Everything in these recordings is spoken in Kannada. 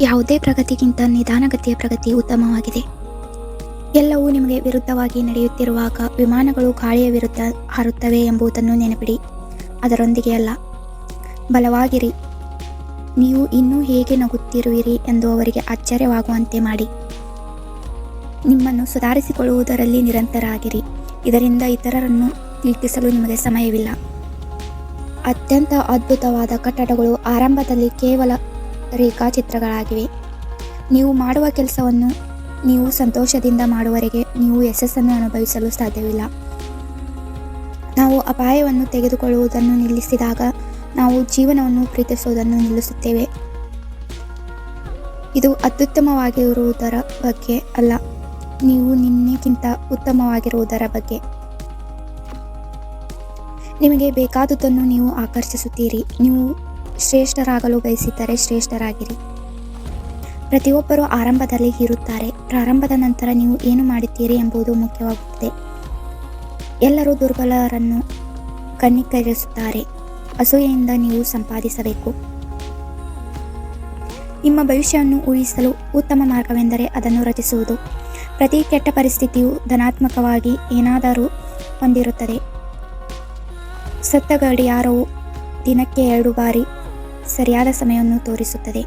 ಯಾವುದೇ ಪ್ರಗತಿಗಿಂತ ನಿಧಾನಗತಿಯ ಪ್ರಗತಿ ಉತ್ತಮವಾಗಿದೆ. ಎಲ್ಲವೂ ನಿಮಗೆ ವಿರುದ್ಧವಾಗಿ ನಡೆಯುತ್ತಿರುವಾಗ ವಿಮಾನಗಳು ಗಾಳಿಯ ವಿರುದ್ಧ ಹಾರುತ್ತವೆ ಎಂಬುದನ್ನು ನೆನಪಿಡಿ. ಅದರೊಂದಿಗೆ ಅಲ್ಲ. ಬಲವಾಗಿರಿ. ನೀವು ಇನ್ನೂ ಹೇಗೆ ನಗುತ್ತಿರುವಿರಿ ಎಂದು ಅವರಿಗೆ ಆಶ್ಚರ್ಯವಾಗುವಂತೆ ಮಾಡಿ. ನಿಮ್ಮನ್ನು ಸುಧಾರಿಸಿಕೊಳ್ಳುವುದರಲ್ಲಿ ನಿರಂತರಾಗಿರಿ. ಇದರಿಂದ ಇತರರನ್ನು ಟೀಕಿಸಲು ನಿಮಗೆ ಸಮಯವಿಲ್ಲ. ಅತ್ಯಂತ ಅದ್ಭುತವಾದ ಕಟ್ಟಡಗಳು ಆರಂಭದಲ್ಲಿ ಕೇವಲ ರೇಖಾಚಿತ್ರಗಳಾಗಿವೆ ನೀವು ಮಾಡುವ ಕೆಲಸವನ್ನು ನೀವು ಸಂತೋಷದಿಂದ ಮಾಡುವವರೆಗೆ ನೀವು ಯಶಸ್ಸನ್ನು ಅನುಭವಿಸಲು ಸಾಧ್ಯವಿಲ್ಲ. ನಾವು ಅಪಾಯವನ್ನು ತೆಗೆದುಕೊಳ್ಳುವುದನ್ನು ನಿಲ್ಲಿಸಿದಾಗ ನಾವು ಜೀವನವನ್ನು ಪ್ರೀತಿಸುವುದನ್ನು ನಿಲ್ಲಿಸುತ್ತೇವೆ. ಇದು ಅತ್ಯುತ್ತಮವಾಗಿರುವುದರ ಬಗ್ಗೆ ಅಲ್ಲ. ನೀವು ನಿನ್ನೆಗಿಂತ ಉತ್ತಮವಾಗಿರುವುದರ ಬಗ್ಗೆ. ನಿಮಗೆ ಬೇಕಾದುದನ್ನು ನೀವು ಆಕರ್ಷಿಸುತ್ತೀರಿ. ನೀವು ಶ್ರೇಷ್ಠರಾಗಲು ಬಯಸಿದ್ದರೆ ಶ್ರೇಷ್ಠರಾಗಿರಿ. ಪ್ರತಿಯೊಬ್ಬರೂ ಆರಂಭದಲ್ಲಿ ಇರುತ್ತಾರೆ. ಪ್ರಾರಂಭದ ನಂತರ ನೀವು ಏನು ಮಾಡುತ್ತೀರಿ ಎಂಬುದು ಮುಖ್ಯವಾಗುತ್ತದೆ. ಎಲ್ಲರೂ ದುರ್ಬಲರನ್ನು ಕಣ್ಣಿಕರಿಸುತ್ತಾರೆ ಅಸೂಯೆಯಿಂದ ನೀವು ಸಂಪಾದಿಸಬೇಕು. ನಿಮ್ಮ ಭವಿಷ್ಯವನ್ನು ಊಹಿಸಲು ಉತ್ತಮ ಮಾರ್ಗವೆಂದರೆ ಅದನ್ನು ರಚಿಸುವುದು. ಪ್ರತಿ ಕೆಟ್ಟ ಪರಿಸ್ಥಿತಿಯು ಧನಾತ್ಮಕವಾಗಿ ಏನಾದರೂ ಹೊಂದಿರುತ್ತದೆ. ಸತ್ತ ಗಡಿಯಾರವು ದಿನಕ್ಕೆ ಎರಡು ಬಾರಿ ಸರಿಯಾದ ಸಮಯವನ್ನು ತೋರಿಸುತ್ತದೆ.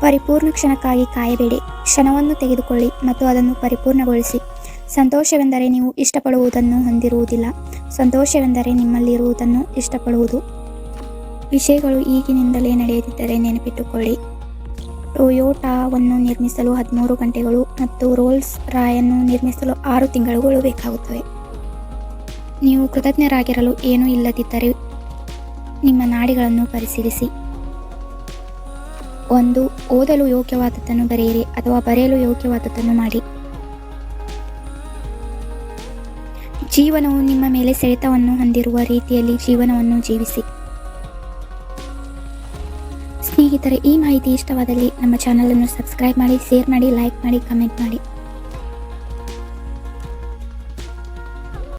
ಪರಿಪೂರ್ಣ ಕ್ಷಣಕ್ಕಾಗಿ ಕಾಯಬೇಡಿ. ಕ್ಷಣವನ್ನು ತೆಗೆದುಕೊಳ್ಳಿ ಮತ್ತು ಅದನ್ನು ಪರಿಪೂರ್ಣಗೊಳಿಸಿ. ಸಂತೋಷವೆಂದರೆ ನೀವು ಇಷ್ಟಪಡುವುದನ್ನು ಹೊಂದಿರುವುದಿಲ್ಲ. ಸಂತೋಷವೆಂದರೆ ನಿಮ್ಮಲ್ಲಿರುವುದನ್ನು ಇಷ್ಟಪಡುವುದು. ವಿಷಯಗಳು ಈಗಿನಿಂದಲೇ ನಡೆಯದಿದ್ದರೆ ನೆನಪಿಟ್ಟುಕೊಳ್ಳಿ. ಟೊಯೋಟಾವನ್ನು ನಿರ್ಮಿಸಲು ಹದಿಮೂರು ಗಂಟೆಗಳು ಮತ್ತು ರೋಲ್ಸ್ ರಾಯನ್ನು ನಿರ್ಮಿಸಲು ಆರು ತಿಂಗಳುಗಳು ಬೇಕಾಗುತ್ತವೆ. ನೀವು ಕೃತಜ್ಞರಾಗಿರಲು ಏನೂ ಇಲ್ಲದಿದ್ದರೆ ನಿಮ್ಮ ನಾಡಿಗಳನ್ನು ಪರಿಶೀಲಿಸಿ. ಒಂದು, ಓದಲು ಯೋಗ್ಯವಾದದ್ದನ್ನು ಬರೆಯಿರಿ ಅಥವಾ ಬರೆಯಲು ಯೋಗ್ಯವಾದದ್ದನ್ನು ಮಾಡಿ. ಜೀವನವು ನಿಮ್ಮ ಮೇಲೆ ಸೆಳೆತವನ್ನು ಹೊಂದಿರುವ ರೀತಿಯಲ್ಲಿ ಜೀವನವನ್ನು ಜೀವಿಸಿ. ಸ್ನೇಹಿತರೆ, ಈ ಮಾಹಿತಿ ಇಷ್ಟವಾದಲ್ಲಿ ನಮ್ಮ ಚಾನಲನ್ನು ಸಬ್ಸ್ಕ್ರೈಬ್ ಮಾಡಿ, ಶೇರ್ ಮಾಡಿ, ಲೈಕ್ ಮಾಡಿ, ಕಮೆಂಟ್ ಮಾಡಿ.